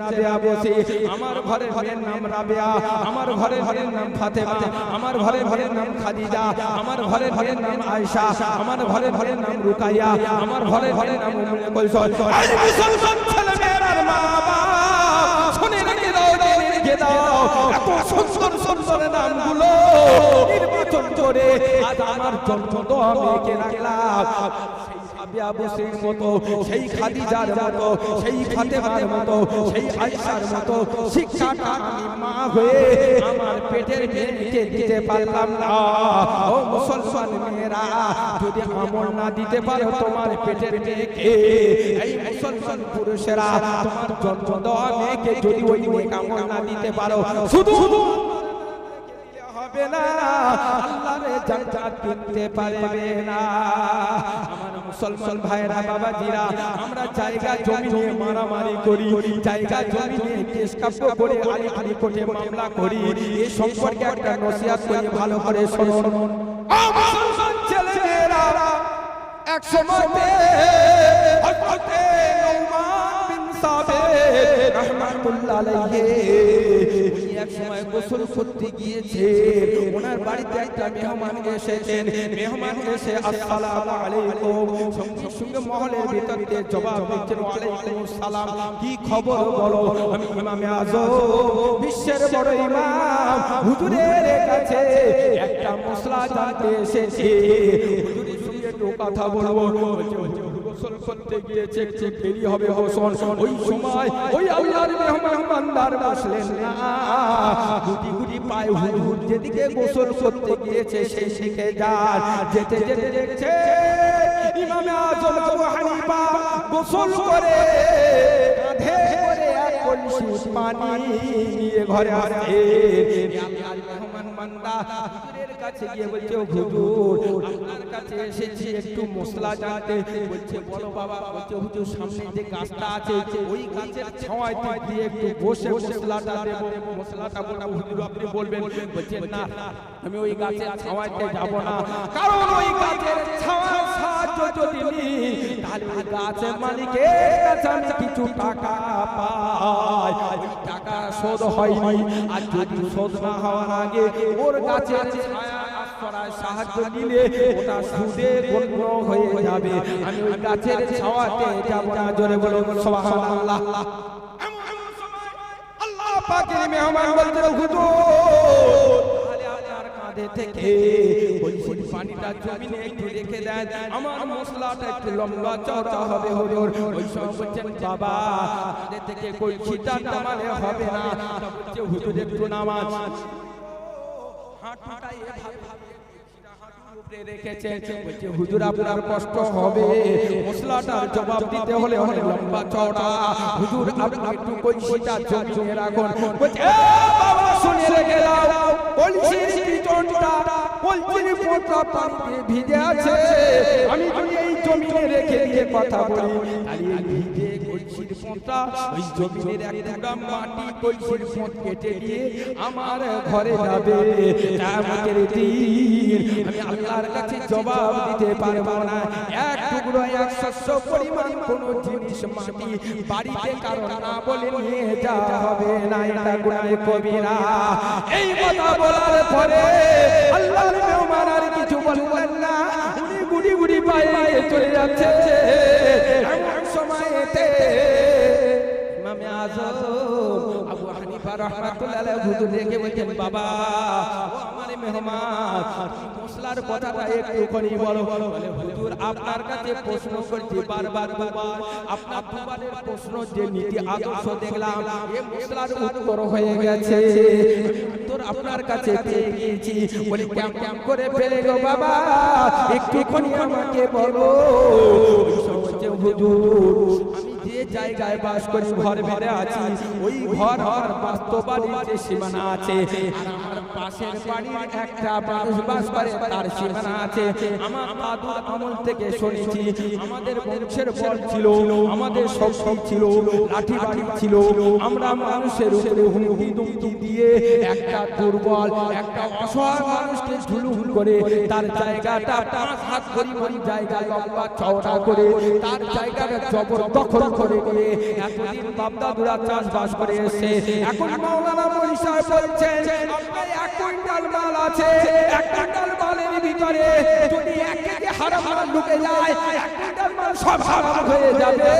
রাবেয়া বসে। আমার ঘরের ঘরের নাম রাবেয়া। আমার ঘরের ঘরের নাম ফাতেমা। আমার ঘরের ঘরের নাম খাদিজা। আমার ঘরের ঘরের নাম আয়েশা। আমার ঘরের ঘরের নাম রুকাইয়া। আমার ঘরের নাম উম্মে কুলসুম। আরে মুসলমান ছেলে মেয়েরার মা বাপ শুনে রেখে দাও রেখে দাও। এত সুন্দর সুন্দর নামগুলো নির্বাচন করে আজ আমার জন্ম তো আমি এঁকে রাখলাম। রাবিয়া বসরির মতো, সেই খাদিজার মতো, সেই ফাতেমার মতো, সেই আয়েশার মতো শিক্ষাটা মা হয়ে আমার পেটের মেয়েকে দিতে পারলাম না। ও মুসলমান মেয়েরা, যদি আমল না দিতে পারো তোমার পেটের মেয়েকে, এই মুসলমান পুরুষেরা, তোমার জন্ম দেওয়া মেয়েকে যদি ওই মেয়ে আমল না দিতে পারো, শুধু হবে না, আল্লাহরে জান্নাত কিনতে পারবে না। মুসলমান ভাইরা বাবা জিরা আমরা জায়গা জমি নিয়ে মারামারি করি, জায়গা জমি নিয়ে কেস কাপ্য করে আলি আলি কোর্টে মামলা করি। এই সম্পর্কে একটা নসিহত করি ভালো করে শুনুন। ও মুসলমান ছেলেরা এক সময়তে রাহমাতুল্লাহ গিয়েছে। ওনার মেহমান এসেছেন। মেহমান এসে আসসালামু আলাইকুম। সঙ্গে সঙ্গে কি খবর বলো? আমি ইমামে বিশ্বের বড় ইমাম, হুজুরের কাছে একটা মশলা জানতে এসেছি। হুজুরের সঙ্গে একটু কথা বলব। গোসল করতে গিয়েছে চেক দেরি হবে হোসন ওই সময় ওই আল্লাহর মেহমানদার বসলেন না। গুটি গুটি পায়ে হুট হুট যেদিকে গোসল করতে গিয়েছে সেই দিকে যান। যেতে যেতে দেখছে ইমামে আজম আবু হানিফা গোসল করে, কাঁধে কলসি পানি নিয়ে ঘরে আসে আছে, ওই গাছের ছাওয়ায় দিয়ে একটু বসে মশলাটা মশলাটা আপনি বলবেন। বলছেন না, আমি ওই গাছের ছাওয়াতে যাব না। কারণ ওই গাছের সাহায্য যদি নিই তাহলে গাছের মালিকের কাছে আমি কিছু টাকা পাই। ওই টাকা শোধ হয়নি। আর যদি শোধ না হওয়ার আগে ওর গাছের ছায়া আশ্রয় সাহায্য নিলে ওটা সুদে গণ্য হয়ে যাবে। আমি ওই গাছের ছাওয়াতে যাব না। জোরে বলো সুবহানাল্লাহ। আল্লাহ পাকের মেহমান বলতে হুজুর থেকে। বলছি পানিটা জমিনে একটু রেখে দেন। আমার মশলাটা একটু লম্বা চওড়া হবে হুজুর ওই সময় বলছেন, বাবা কাঁধে থেকে কলসিটা নামালে হবে না। বলছে, হুজুর, একটু নামাজ। হাঁটুটা এভাবে বলছে, হুজুর, আপনার কষ্ট হবে। মশলাটার জবাব দিতে হলে অনেক লম্বা চওড়া। হুজুর, আপনি একটু কলসিটা জমিয়ে রাখুন। কলসির পানিতে ভিজে আছে। আমি যদি এই জমিনে রেখে দিয়ে কথা বলি ভিজে পোঁটা ওই জমিনের এক টুকরা মাটি কলসির পোঁত কেটে দিয়ে আমার ঘরে যাবে। কিয়ামতের দিন আমি আল্লাহর কাছে জবাব দিতে পারব না। এক টুকরো, এক শস্য পরিমাণ কোন জিনিস মাটি বাড়িতে কারও না বলে নিয়ে যাওয়া হবে না। এটা গুনাহ কবিরা। এই কথা বলার পরে আল্লাহর মেহমান আর কিছু বললেন না। উনি গুড়ি গুড়ি পায়ে চলে যাচ্ছে এমন ইমামে আজম আবু হানিফা রাহমাতুল্লাহ হুজুর রেখে বলছেন, বাবা, ও আমার মেহমান মশলার কথাটা একটুখানি বলো। বলে, হুজুর, আপনার কাছে প্রশ্ন করছি বারবার বারবার। আপনার দুবারের প্রশ্ন যে নীতি আদর্শ দেখলাম এই মশলার উত্তর হয়ে গেছে। উত্তর আপনার কাছে পেয়ে গিয়েছি। বলে, কেমন করে ফেলে গো বাবা? একটুখানি আমাকে বলো। হুজুর জায়গায় বাস করি ঘর ঘরে আছি। ওই ঘর ঘর বাস্তবাড়ির যে সীমানা আছে পাশের বাড়ির একটা মানুষ বাস করে তার সীমানা আছে। আমার দাদুর আমল থেকে শুনেছি আমাদের বংশের বল ছিল আমাদের শক্তি ছিল লাঠি বাড়ি ছিল। আমরা মানুষের উপরে হুমকি দুমকি দিয়ে একটা দুর্বল একটা অসহায় মানুষকে ঝুলুম করে তার জায়গাটা পাঁচ হাত পরিমাণ জায়গা লম্বা চওড়া করে তার জায়গাটা জবরদখল করে নিয়ে এতদিন বাপদাদুরা চাষবাস করে এসে এখন মাওলানা মনি বলছেন আপনার আছে। এক কুইন্টাল মালের ভিতরে যদি ঢুকে যায় এক কুইন্টাল মাল সব হয়ে যাবে।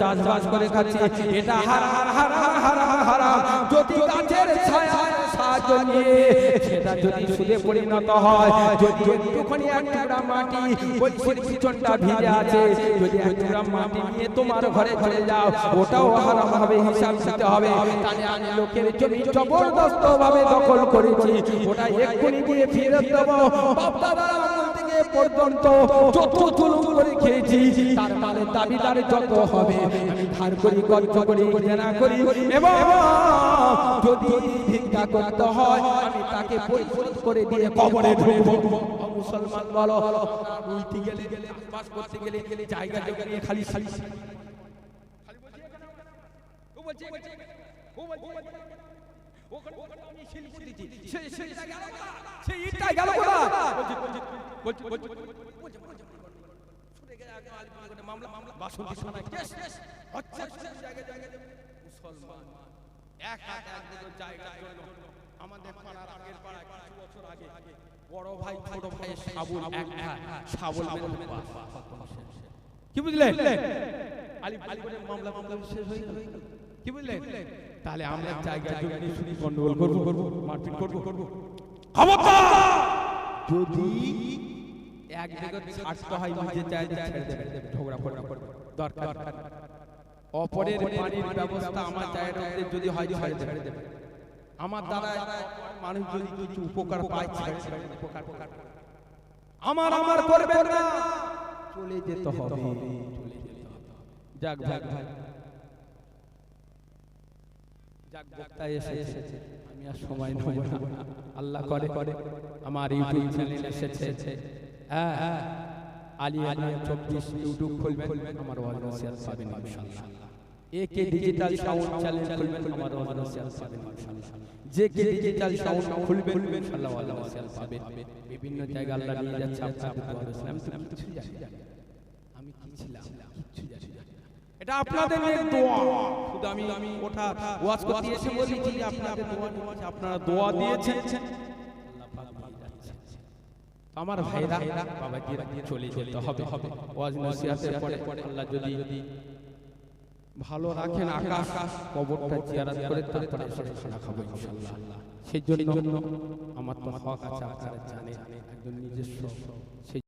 চাষবাস করে খাচ্ছি। এটা হারাম হারাম হারাম হারাম। যদি গাছের ছায়া সাহায্য সেটা যদি সুদে পরিণত যদি একটুখানি এক টুকরা মাটি, ওই পিছনটা ভিজে আছে, যদি এক টুকরা মাটি নিয়ে তোমার ঘরে যাও, ওটাও হারাম হবে হিসাব দিতে হবে। জবরদস্ত ভাবে দখল করেছি, ওটা এক্ষুনি দিয়ে ফেরত দেবো। পর্যন্ত যত জুলুম করে খেয়েছি তার মানে দাবিদার যত হবে আমি ধার করি গল্প করি জেনা করি এবং যদি ভিক্ষা করতে হয় আমি তাকে পরিশোধ করে দিয়ে কবরে ঢুকবো মুসলমান বলো উল্টি গেলে চাষবাস করতে গেলে জায়গা নিয়ে খালি খালি সেই ইটটা গেল কোথায় বলছি বলছি বলছি ছুটে গেলে একদম আলিপুর করে মামলা মামলা বাসন্তী থানায় কেস হচ্ছে জায়গা জায়গা মুসলমান এক হাত এক দুটো জায়গার জন্য আমাদের পাড়ার আগের পাড়ায় কিছু বছর আগে বড় ভাই ছোট ভাইয়ের সাবুল এক সাবুল কি বুঝলেন আলি আলিপুরের মামলা মামলা শেষ হয়ে গেল কি বুঝলেন তাহলে আমরা জায়গা জমি শুনি গন্ডগোল করব করব মারপিট করব। করব খবরদার যদি এক বিগত ছাড়তে হয় নিজে চাই ছেড়ে দেবে ঝগড়া ফগড়া করবে দরকার। অপরের পানির ব্যবস্থা আমার যদি হয় ছেড়ে দেবে। আমার দ্বারা মানুষ যদি কিছু উপকার পায় ছেড়ে উপকার আমার আমার করবে না। চলে যেতে হবে। চলে যেতে হবে। যাক যাক ভাই। যাক বক্তা এসেছে। আমি আর সময় নেব না। আল্লাহ করে করে। আমার ইউটিউব চ্যানেল এসেছে। হ্যাঁ হ্যাঁ। আলী আলী চব্বিশ ইউটিউব খুলবেন আমার ওয়াজনসিয়াল পাবেন ইনশাআল্লাহ একে ডিজিটাল সাউন্ড চ্যানেল খুলবেন আমার ওয়াজনসিয়াল পাবেন ইনশাআল্লাহ যে কে ডিজিটাল সাউন্ড খুলবেন ইনশাআল্লাহ ওয়াজনসিয়াল পাবেন। বিভিন্ন জায়গা আল্লাহ নিয়ে যাচ্ছে আপনাদের দোয়া আমি তো কিছু জানি আমি কি ছিলাম? কিচ্ছু জানি এটা আপনাদের দোয়া। শুধু আমি আমি ওঠা ওয়াজ করতে এসে বলেছি যে আপনাদের দোয়া আপনারা দোয়া দিয়েছেন। আমার ভাইরা বাবা গিয়ে চলে যেতে হবে। ওয়াজ নসিহতের পরে আল্লাহ যদি ভালো রাখেন আকাশ কবরটা জিয়ারত করে তারপরে এসে খানা খাব ইনশাআল্লাহ সেই জন্য আমার তো হক আছে আপনারা জানেন একজন নিজস্ব। সেই